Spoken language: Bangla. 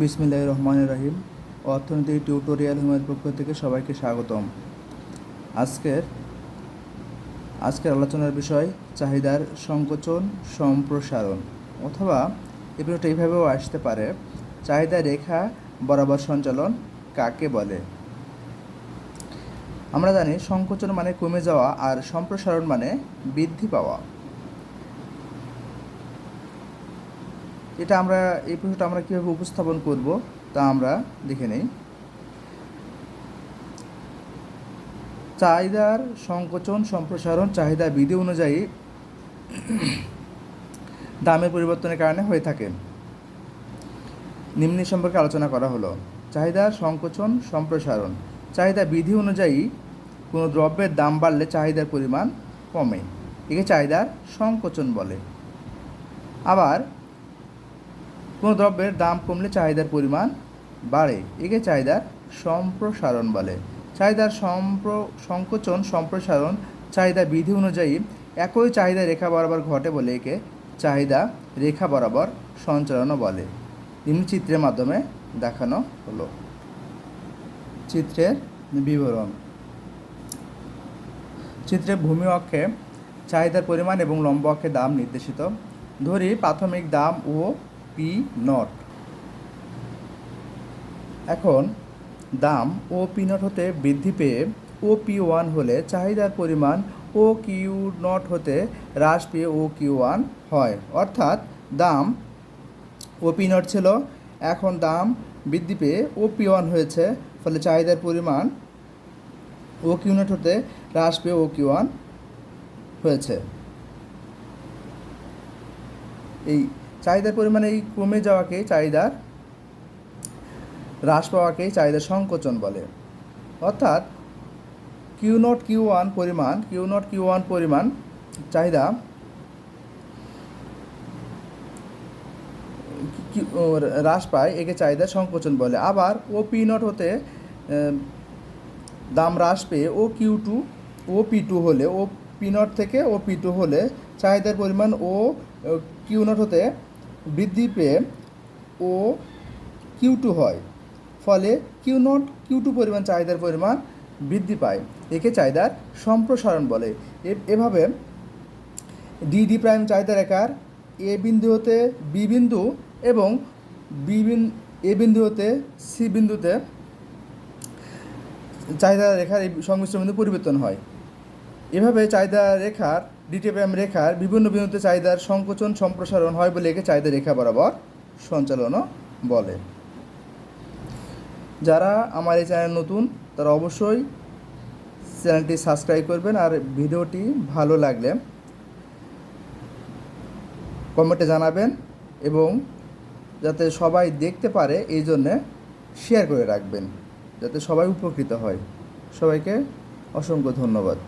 বিসমিল্লাহ রহমান রাহিম অর্থনীতি টিউটোরিয়াল হুমের পক্ষ থেকে সবাইকে স্বাগতম। আজকের আজকের আলোচনার বিষয় চাহিদার সংকোচন, সম্প্রসারণ, অথবা এই প্রশ্নটা এইভাবেও আসতে পারে, চাহিদা রেখা বরাবর সঞ্চালন কাকে বলে? আমরা জানি সংকোচন মানে কমে যাওয়া আর সম্প্রসারণ মানে বৃদ্ধি পাওয়া। এটা আমরা, এই প্রশ্নটা আমরা কীভাবে উপস্থাপন করব তা আমরা দেখে নেই। চাহিদার সংকোচন, সম্প্রসারণ, চাহিদা বিধি অনুযায়ী দামের পরিবর্তনের কারণে হয়ে থাকে। নিম্ন সম্পর্কে আলোচনা করা হলো। চাহিদার সংকোচন, সম্প্রসারণ, চাহিদা বিধি অনুযায়ী কোনো দ্রব্যের দাম বাড়লে চাহিদার পরিমাণ কমে। একে চাহিদার সংকোচন বলে। আবার কোনো দ্রব্যের দাম কমলে চাহিদার পরিমাণ বাড়ে। একে চাহিদার সম্প্রসারণ বলে। চাহিদার সম্প্র সংকোচন, সম্প্রসারণ চাহিদা বিধি অনুযায়ী একই চাহিদা রেখা বরাবর ঘটে বলে একে চাহিদা রেখা বরাবর সঞ্চালনও বলে। চিত্রের মাধ্যমে দেখানো হলো। চিত্রের বিবরণ। চিত্রে ভূমি অক্ষে চাহিদার পরিমাণ এবং লম্ব অক্ষে দাম নির্দেশিত। ধরি প্রাথমিক দাম ও পি নট। এখন, দাম ও পি নট হতে বৃদ্ধি পেয়ে ও পি ওয়ান হলে চাহিদার পরিমাণ ও কিউ নট হতে হ্রাস পেয়ে ও কিউ ওয়ান হয়। অর্থাৎ, দাম ও পি নট ছিল, এখন দাম বৃদ্ধি পেয়ে ও পি ওয়ান হয়েছে, ফলে চাহিদার পরিমাণ ও কিউ নট হতে হ্রাস পেয়ে ও কিউ ওয়ান হয়েছে। এই চাহিদার পরিমাণ এই কমে যাওয়াকে চাহিদার হ্রাস পাওয়াকেই চাহিদার সংকোচন বলে। অর্থাৎ কিউ নট কিউ ওয়ান পরিমাণ, কিউ নট কিউ ওয়ান পরিমাণ চাহিদা হ্রাস পায়, একে চাহিদার সংকোচন বলে। আবার ও পি নট হতে দাম হ্রাস পেয়ে O Q two, O P two হলে, ও পি নট থেকে ও পি টু হলে চাহিদার পরিমাণ ও, কিউ নট হতে বৃদ্ধি পেয়ে ও কিউ টু হয়। ফলে কিউ নট কিউ টু পরিমাণ চাহিদার পরিমাণ বৃদ্ধি পায়। একে চাহিদার সম্প্রসারণ বলে। এভাবে ডি ডি প্রাইম চাহিদা রেখার এ বিন্দু হতে বি বিন্দু এবং বি বিন এ বিন্দু হতে সি বিন্দুতে চাহিদা রেখার এই সংমিশ্রণ বিন্দু পরিবর্তন হয়। এভাবে চাহিদা রেখার ডিটিপ্রাইম রেখার বিভিন্ন বিন্দুতে চাহিদার সংকোচন সম্প্রসারণ হয় বলে একে চাহিদা রেখা বরাবর সঞ্চালনও বলে। যারা আমার এই চ্যানেল নতুন, তারা অবশ্যই চ্যানেলটি সাবস্ক্রাইব করবেন আর ভিডিওটি ভালো লাগলে কমেন্টে জানাবেন এবং যাতে সবাই দেখতে পারে এই জন্যে শেয়ার করে রাখবেন, যাতে সবাই উপকৃত হয়। সবাইকে অসংখ্য ধন্যবাদ।